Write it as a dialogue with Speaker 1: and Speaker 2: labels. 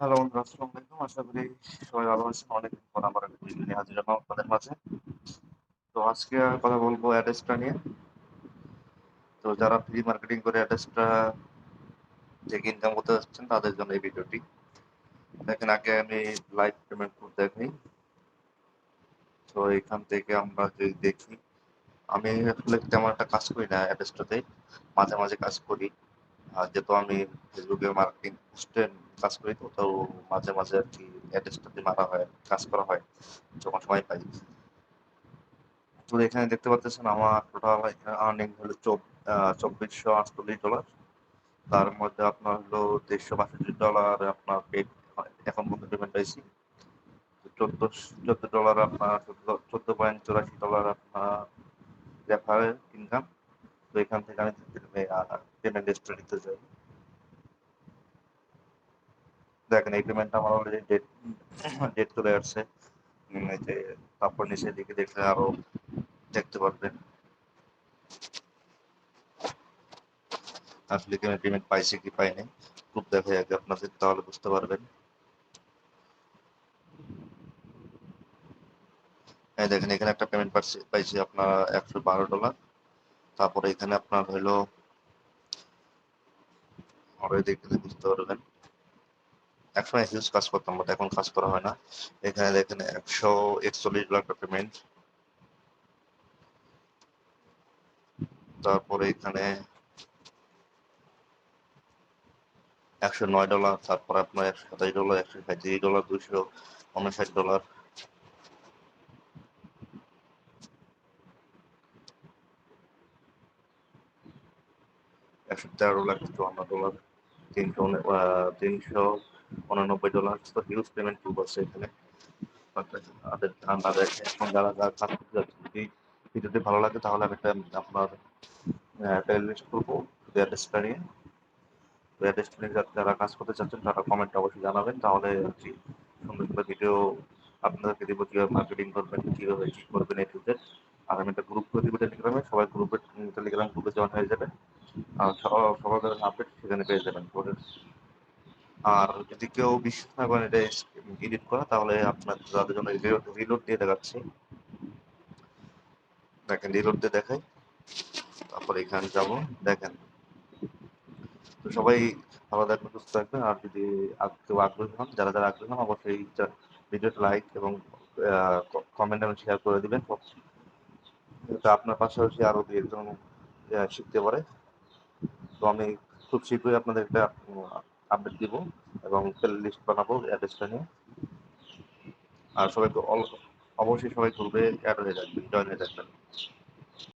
Speaker 1: Hello বন্ধুরা, আসসালামু আলাইকুম। আশা করি সবাই ভালো আছেন। অনেকদিন পর একটা ভিডিও হাজির হলাম আপনাদের মাঝে। তো আজকে কথা বলব অ্যাড্রেসটা নিয়ে। তো যারা ফ্রি মার্কেটিং করে অ্যাড্রেসটা থেকে ইনকাম করতে যাচ্ছেন, তাদের জন্য এই ভিডিওটি দেখেন, আগে আমি লাইভ পেমেন্ট প্রুফ দেখাই। তো এখান থেকে আমরা যদি দেখি, আমি আসলে তেমন একটা কাজ করি না অ্যাড্রেসটাতে মাঝে মাঝে কাজ করি। যেহেতু আমি ফেসবুকে মার্কেটিং পোস্টে কাজ করি তো মাঝে মাঝে আর কি অ্যাড্রেসটাতে মারা হয়, কাজ করা হয় যখন সময় পাই। তো এখানে দেখতে পাচ্ছেন আমার টোটাল আর্নিং হলো চব্বিশশো আটচল্লিশ ডলার তার মধ্যে আপনার হলো দেড়শো বাষট্টি ডলার আপনার পেড এখন পর্যন্ত পেমেন্ট পাইছি। চোদ্দ চোদ্দ ডলার আপনার, চোদ্দ পয়েন্ট চৌরাশি ডলার আপনার রেফারেল ইনকাম এখান থেকে আমি পেমেন্ট হিস্ট্রি নিতে চাই দেখেন, এই পেমেন্টটা আমার অলরেডি ডেট ডেট চলে আসছে। যে তারপর নিচে দিকে দেখলে আরও দেখতে পারবেন। আসলে কি আমি পেমেন্ট পাইছি কি পাইনি, খুব দেখা আগে আপনাদের, তাহলে বুঝতে পারবেন। দেখেন, এখানে একটা পেমেন্ট পাইছি আপনার একশো বারো ডলার। তারপরে এখানে আপনার হইল আরও বুঝতে পারবেন। একসময় হিউজ কাজ করতাম বাট এখন কাজ করা হয় না। এখানে দেখেন একশো একচল্লিশ ডলার পেমেন্ট তারপরে এখানে একশো নয় ডলার তারপর আপনার একশো সাতাশ ডলার একশো সাঁত্রিশ ডলার দুশো উনষাট ডলার একশো তেরো লাখ চুয়ান্ন ডলার, তিনশো তিনশো উননব্বই ডলার। তো হিউজ পেমেন্ট টু করছে এখানে। ঠান্ডা দেখে এখন যারা যারা কাজ করতে যাচ্ছে। যদি ভিডিওটি ভালো লাগে তাহলে আমি একটা আপনার একটা লিস্ট করব। অ্যাড্রেসটা নিয়ে অ্যাড্রেসটা নিয়ে যারা কাজ করতে চাচ্ছেন তারা কমেন্ট অবশ্যই জানাবেন। তাহলে কি সুন্দর সুন্দর ভিডিও আপনাদেরকে দিব কীভাবে মার্কেটিং করবেন, কীভাবে কী করবেন এই টু আর আমি একটা গ্রুপ করে দিব টেলিগ্রামে সবাই গ্রুপে টেলিগ্রাম গ্রুপে জয়েন হয়ে যাবে। সবার আপডেট সেখানে পেয়ে যাবেন। আর যদি কেউ বিশ্বাস না করেন এটা এডিট করা, তাহলে আপনার তাদের জন্য রিলোড দিয়ে দেখাচ্ছি। দেখেন রিলোড দিয়ে দেখাই। তারপর এখানে যাব, দেখেন। তো সবাই ভালো থাকবেন, সুস্থ থাকবেন। আর যদি কেউ আগ্রহী হন, যারা যারা আগ্রহী হন, অবশ্যই ভিডিওটা লাইক এবং কমেন্ট এবং শেয়ার করে দিবেন। তো আপনার পাশাপাশি আরও দু একজন শিখতে পারে। তো আমি খুব শীঘ্রই আপনাদের একটা আপডেট দিব এবং প্লে লিস্ট বানাবো অ্যাড্রেসটা নিয়ে। আর সবাইকে অবশ্যই সবাই গ্রুপে অ্যাড হয়ে থাকবে জয়েন হয়ে থাকবেন।